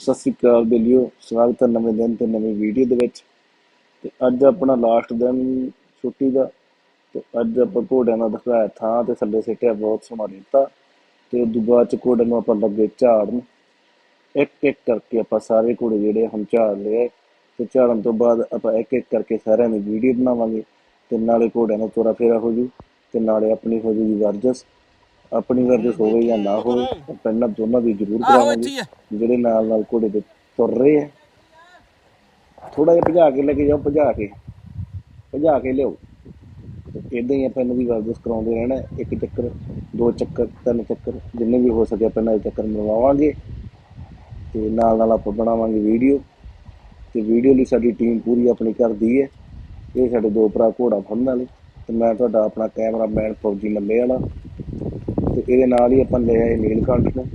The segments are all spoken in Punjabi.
ਸਤਿ ਸ੍ਰੀ ਅਕਾਲ ਬੇਲੀਓ, ਸਵਾਗਤ ਹੈ ਨਵੇਂ ਦਿਨ ਤੇ ਨਵੀਂ ਵੀਡੀਓ ਦੇ ਵਿੱਚ। ਤੇ ਅੱਜ ਆਪਣਾ ਲਾਸਟ ਦਿਨ ਛੁੱਟੀ ਦਾ, ਤੇ ਅੱਜ ਆਪਾਂ ਘੋੜਿਆਂ ਦਾ ਦਿਖਾਇਆ ਥਾਂ ਤੇ ਥੱਲੇ ਸਿੱਟਿਆ ਬਹੁਤ ਸੋਹਣਾ ਦਿੱਤਾ ਤੇ ਉਦੋਂ ਬਾਅਦ ਚ ਘੋੜਿਆਂ ਨੂੰ ਆਪਾਂ ਲੱਗੇ ਝਾੜਨ। ਇੱਕ ਇੱਕ ਕਰਕੇ ਆਪਾਂ ਸਾਰੇ ਘੋੜੇ ਜਿਹੜੇ ਹੁਣ ਝਾੜ ਲਏ ਤੇ ਝਾੜਨ ਤੋਂ ਬਾਅਦ ਆਪਾਂ ਇੱਕ ਇੱਕ ਕਰਕੇ ਸਾਰਿਆਂ ਦੀ ਵੀਡੀਓ ਬਣਾਵਾਂਗੇ, ਤੇ ਨਾਲੇ ਘੋੜਿਆਂ ਨੂੰ ਤੋਰਾ ਫੇਰਾ ਹੋ ਜੂ, ਤੇ ਨਾਲੇ ਆਪਣੀ ਹੋ ਜੂਗੀ ਵਰਜਸ। ਆਪਣੀ ਵਰਜਸ ਹੋਵੇ ਜਾਂ ਨਾ ਹੋਵੇ ਇਹਨਾਂ ਦੋਨਾਂ ਦੀ ਜ਼ਰੂਰ ਕਰਾਵਾਂਗੇ ਜਿਹੜੇ ਨਾਲ ਨਾਲ ਘੋੜੇ ਦੇ ਤੁਰ ਰਹੇ ਆ। ਥੋੜਾ ਜਿਹਾ ਭਜਾ ਕੇ ਲੈ ਕੇ ਜਾਓ ਭਜਾ ਕੇ। ਭਜਾ ਕੇ ਲਿਓ ਇਦਾਂ ਹੀ ਆਪਾਂ ਇਹਨਾਂ ਦੀ ਵਰਜਿਸ਼ ਕਰਾਉਂਦੇ ਰਹਿਣਾ ਇੱਕ ਚੱਕਰ ਦੋ ਚੱਕਰ ਤਿੰਨ ਚੱਕਰ ਜਿੰਨੇ ਵੀ ਹੋ ਸਕੇ ਆਪਾਂ ਇਹਨਾਂ ਦੇ ਚੱਕਰ ਮਰਵਾਵਾਂਗੇ। ਤੇ ਨਾਲ ਨਾਲ ਆਪਾਂ ਬਣਾਵਾਂਗੇ ਵੀਡੀਓ। ਤੇ ਵੀਡੀਓ ਲਈ ਸਾਡੀ ਟੀਮ ਪੂਰੀ ਆਪਣੀ ਕਰਦੀ ਹੈ। ਇਹ ਸਾਡੇ ਦੋ ਭਰਾ ਘੋੜਾ ਫੜਨ ਵਾਲੇ। ਤੇ ਮੈਂ ਤੁਹਾਡਾ ਆਪਣਾ ਕੈਮਰਾਮੈਨ ਫੌਜੀ ਮੱਲੇ ਵਾਲਾ। ਤੇ ਇਹਦੇ ਨਾਲ ਹੀ ਆਪਾਂ ਲੈ ਆਏ ਨੀਲਕੰਠ ਨੂੰ।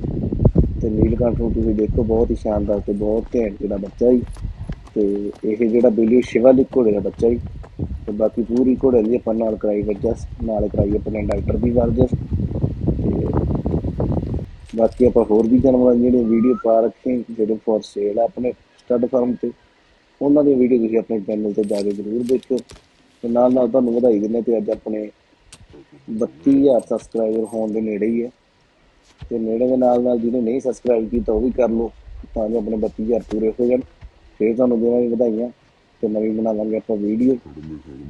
ਤੇ ਨੀਲਕੰਠ ਨੂੰ ਤੁਸੀਂ ਦੇਖੋ, ਬਹੁਤ ਹੀ ਸ਼ਾਨਦਾਰ ਤੇ ਬਹੁਤ ਘੈਂਟ ਜਿਹੜਾ ਬੱਚਾ ਹੀ ਤੇ ਇਹ ਜਿਹੜਾ ਬੇਲੀ ਸ਼ਿਵਾਲਿਕ ਘੋੜੇ ਦਾ ਬੱਚਾ ਹੀ ਤੇ ਬਾਕੀ ਪੂਰੀ ਘੋੜੇ ਦੀ ਆਪਾਂ ਨਾਲ ਕਰਾਈ ਵਰਜਸ, ਨਾਲ ਕਰਾਈ ਆਪਣੇ ਡਾਕਟਰ ਦੀ ਵਰਜਸ। ਤੇ ਬਾਕੀ ਆਪਾਂ ਹੋਰ ਵੀ ਜਾਨਵਰਾਂ ਦੀਆਂ ਜਿਹੜੇ ਵੀਡੀਓ ਪਾ ਰੱਖੇ, ਜਿਹੜੇ ਫੋਰ ਸੇਲ ਆ ਆਪਣੇ ਸਟੱਡ ਫਾਰਮ ਤੇ, ਉਹਨਾਂ ਦੀ ਵੀਡੀਓ ਤੁਸੀਂ ਆਪਣੇ ਚੈਨਲ ਤੇ ਜਾ ਕੇ ਜ਼ਰੂਰ ਦੇਖਿਓ। ਤੇ ਨਾਲ ਨਾਲ ਤੁਹਾਨੂੰ ਵਧਾਈ ਦਿੰਦੇ ਤੇ ਅੱਜ ਆਪਣੇ 32000 ਸਬਸਕ੍ਰਾਈਬਰ ਹੋਣ ਦੇ ਨੇੜੇ ਹੀ ਹੈ। ਤੇ ਨੇੜੇ ਦੇ ਨਾਲ ਨਾਲ ਜਿਹਨੇ ਨਹੀਂ ਸਬਸਕ੍ਰਾਈਬ ਕੀਤਾ ਉਹ ਵੀ ਕਰ ਲਓ, ਤਾਂ ਜੋ ਆਪਣੇ 32000 ਪੂਰੇ ਹੋ ਜਾਣ। ਫਿਰ ਤੁਹਾਨੂੰ ਦੇਵਾਂਗੇ ਵਧਾਈਆਂ ਤੇ ਨਵੀਂ ਬਣਾਵਾਂਗੇ ਆਪਾਂ ਵੀਡੀਓ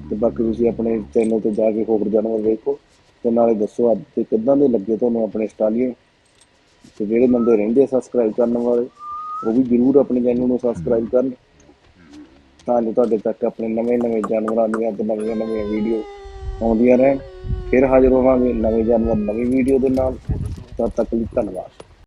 ਤੇ ਬਾਕੀ ਤੁਸੀਂ ਆਪਣੇ ਚੈਨਲ ਤੇ ਜਾ ਕੇ ਹੋਰ ਜਾਨਵਰ ਵੇਖੋ ਤੇ ਨਾਲੇ ਦੱਸੋ ਅੱਜ ਤੇ ਕਿੱਦਾਂ ਦੇ ਲੱਗੇ ਤੁਹਾਨੂੰ ਆਪਣੇ ਸਟਾਲੀਅਨ। ਤੇ ਜਿਹੜੇ ਬੰਦੇ ਰਹਿੰਦੇ ਸਬਸਕ੍ਰਾਈਬ ਕਰਨ ਵਾਲੇ, ਉਹ ਵੀ ਜਰੂਰ ਆਪਣੇ ਚੈਨਲ ਨੂੰ ਸਬਸਕ੍ਰਾਈਬ ਕਰਨ। ਤਾਂ ਜੋ ਤੁਹਾਡੇ ਤੱਕ ਆਪਣੇ ਨਵੇਂ ਨਵੇਂ ਜਾਨਵਰਾਂ ਦੀਆਂ ਤੇ ਨਵੀਆਂ ਨਵੀਆਂ ਵੀਡੀਓ ਆਉਂਦੀਆਂ ਰਹਿਣ। ਫਿਰ ਹਾਜ਼ਰ ਹੋਵਾਂਗੇ ਨਵੇਂ ਜਾਨਵਰ ਨਵੀਂ ਵੀਡੀਓ ਦੇ ਨਾਲ। ਤਦ ਤੱਕ ਲਈ ਧੰਨਵਾਦ।